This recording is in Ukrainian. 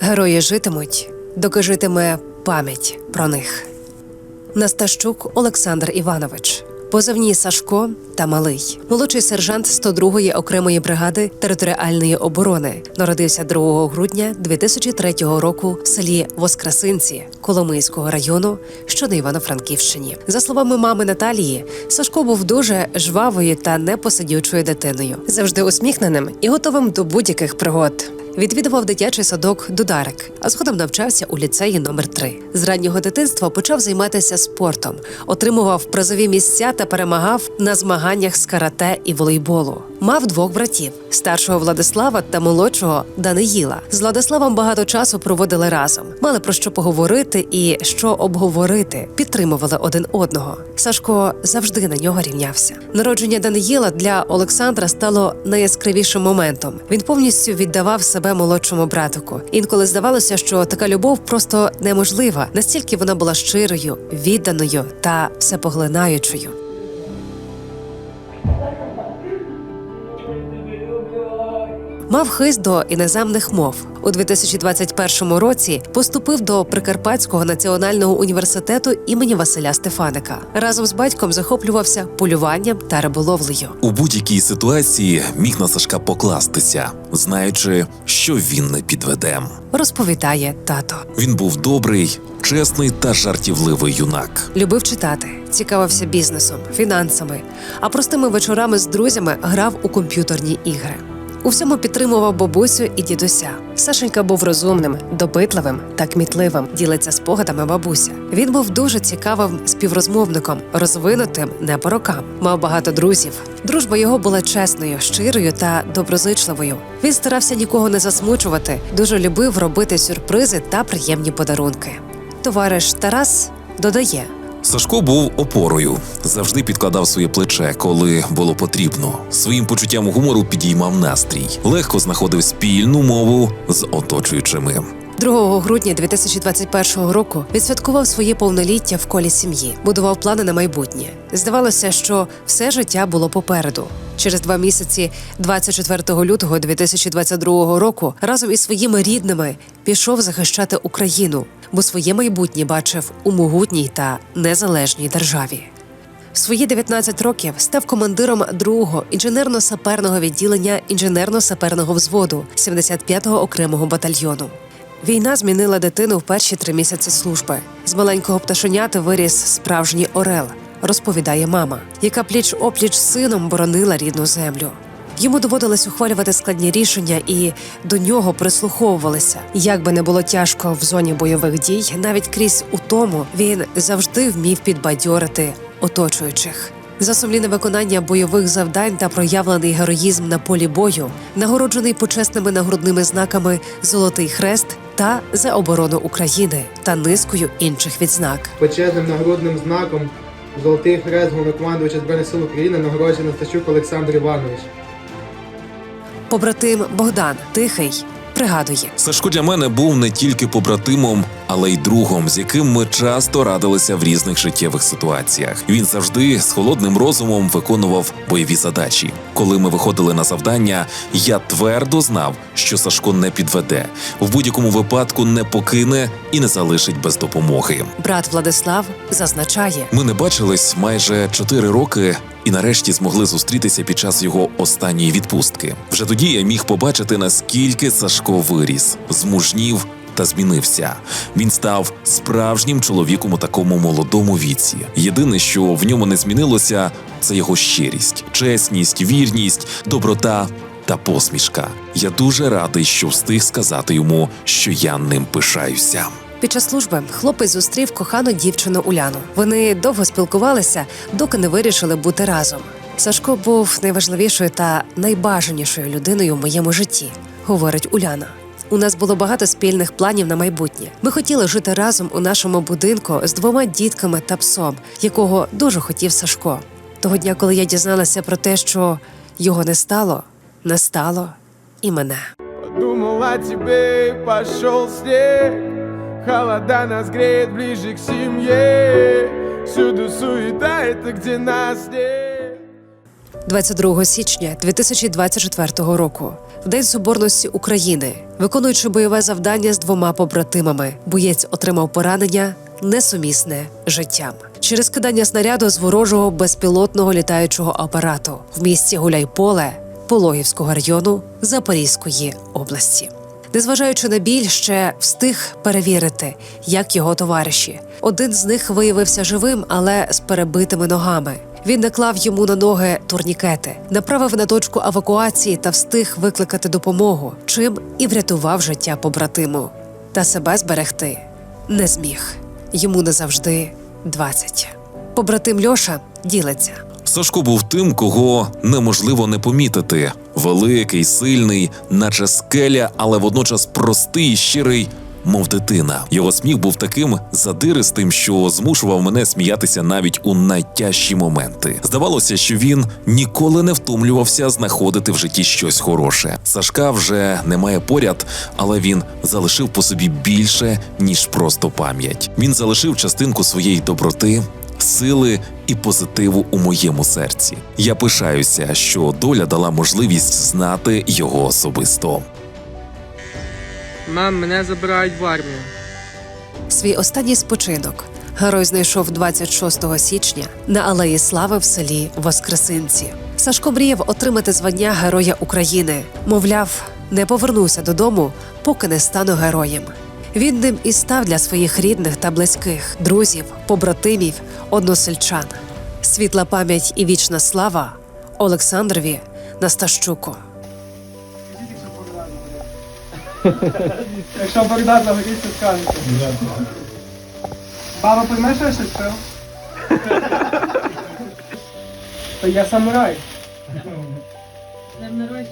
Герої житимуть, доки житиме пам'ять про них. Настащук Олександр Іванович, позивні Сашко та Малий, молодший сержант 102-ї окремої бригади територіальної оборони, народився 2 грудня 2003 року в селі Воскресинці Коломийського району, що на Івано-Франківщині. За словами мами Наталії, Сашко був дуже жвавою та непосидючою дитиною, завжди усміхненим і готовим до будь-яких пригод. Відвідував дитячий садок Дударик, а згодом навчався у ліцеї номер 3 З раннього дитинства почав займатися спортом, отримував призові місця та перемагав на змаганнях з карате і волейболу. Мав двох братів: старшого Владислава та молодшого Даниїла. З Владиславом багато часу проводили разом, мали про що поговорити і що обговорити, підтримували один одного. Сашко завжди на нього рівнявся. Народження Даниїла для Олександра стало найяскравішим моментом. Він повністю віддавав себе молодшому братику. Інколи здавалося, що така любов просто неможлива, настільки вона була щирою, відданою та всепоглинаючою. Мав хист до іноземних мов у 2021 році. Поступив до Прикарпатського національного університету імені Василя Стефаника. Разом з батьком захоплювався полюванням та риболовлею. У будь-якій ситуації міг на Сашка покластися, знаючи, що він не підведе. Розповідає тато. Він був добрий, чесний та жартівливий юнак. Любив читати, цікавився бізнесом, фінансами, а простими вечорами з друзями грав у комп'ютерні ігри. У всьому підтримував бабусю і дідуся. Сашенька був розумним, допитливим та кмітливим. Ділиться спогадами бабуся. Він був дуже цікавим співрозмовником, розвинутим не по рокам. Мав багато друзів. Дружба його була чесною, щирою та доброзичливою. Він старався нікого не засмучувати, дуже любив робити сюрпризи та приємні подарунки. Товариш Тарас додає. Сашко був опорою, завжди підкладав своє плече, коли було потрібно. Своїм почуттям гумору підіймав настрій, легко знаходив спільну мову з оточуючими. 2 грудня 2021 року відсвяткував своє повноліття в колі сім'ї, будував плани на майбутнє. Здавалося, що все життя було попереду. Через два місяці, 24 лютого 2022 року, разом із своїми рідними пішов захищати Україну, бо своє майбутнє бачив у могутній та незалежній державі. В свої 19 років став командиром другого інженерно-саперного відділення інженерно-саперного взводу 75-го окремого батальйону. Війна змінила дитину в перші три місяці служби. З маленького пташенята виріс справжній орел, розповідає мама, яка пліч опліч сином боронила рідну землю. Йому доводилось ухвалювати складні рішення, і до нього прислуховувалися. Як би не було тяжко в зоні бойових дій, навіть крізь утому він завжди вмів підбадьорити оточуючих. За сумлінне виконання бойових завдань та проявлений героїзм на полі бою, нагороджений почесними нагрудними знаками Золотий Хрест та за оборону України та низкою інших відзнак. Почесним нагрудним знаком Золотий хрест головнокомандувача Збройних сил України нагороджений Стачук Олександр Іванович. Побратим Богдан Тихий пригадує. Сашко для мене був не тільки побратимом, але й другом, з яким ми часто радилися в різних життєвих ситуаціях. Він завжди з холодним розумом виконував бойові задачі. Коли ми виходили на завдання, я твердо знав, що Сашко не підведе, в будь-якому випадку не покине і не залишить без допомоги. Брат Владислав зазначає. Ми не бачились майже чотири роки. І нарешті змогли зустрітися під час його останньої відпустки. Вже тоді я міг побачити, наскільки Сашко виріс, змужнів та змінився. Він став справжнім чоловіком у такому молодому віці. Єдине, що в ньому не змінилося, це його щирість, чесність, вірність, доброта та посмішка. Я дуже радий, що встиг сказати йому, що я ним пишаюся. Під час служби хлопець зустрів кохану дівчину Уляну. Вони довго спілкувалися, доки не вирішили бути разом. Сашко був найважливішою та найбажанішою людиною в моєму житті, говорить Уляна. У нас було багато спільних планів на майбутнє. Ми хотіли жити разом у нашому будинку з двома дітками та псом, якого дуже хотів Сашко. Того дня, коли я дізналася про те, що його не стало, не стало і мене. Подумал о тебе пошел снег Холода нас греет ближе к семье Всюду суета, это где нас нет 22 січня 2024 року, в День Соборності України, виконуючи бойове завдання з двома побратимами, боєць отримав поранення несумісне життям через кидання снаряду з ворожого безпілотного літаючого апарату в місті Гуляйполе Пологівського району Запорізької області. Незважаючи на біль, ще встиг перевірити, як його товариші. Один з них виявився живим, але з перебитими ногами. Він наклав йому на ноги турнікети, направив на точку евакуації та встиг викликати допомогу, чим і врятував життя побратиму. Та себе зберегти не зміг. Йому назавжди 20. Побратим Льоша ділиться. Сашко був тим, кого неможливо не помітити. Великий, сильний, наче скеля, але водночас простий і щирий, мов дитина. Його сміх був таким задиристим, що змушував мене сміятися навіть у найтяжчі моменти. Здавалося, що він ніколи не втомлювався знаходити в житті щось хороше. Сашка вже немає поряд, але він залишив по собі більше ніж просто пам'ять. Він залишив частинку своєї доброти, сили і позитиву у моєму серці. Я пишаюся, що доля дала можливість знати його особисто. Мам, мене забирають в армію. Свій останній спочинок герой знайшов 26 січня на Алеї Слави в селі Воскресинці. Сашко мріяв отримати звання Героя України. Мовляв, не повернуся додому, поки не стану героєм. Він ним і став для своїх рідних та близьких, друзів, побратимів, односельчан. Світла пам'ять і вічна слава Олександрові Настащуку. Якщо Богдан загоріть, то скажете. Баба, поймеш, що я щось? То я самурай. Днем народження.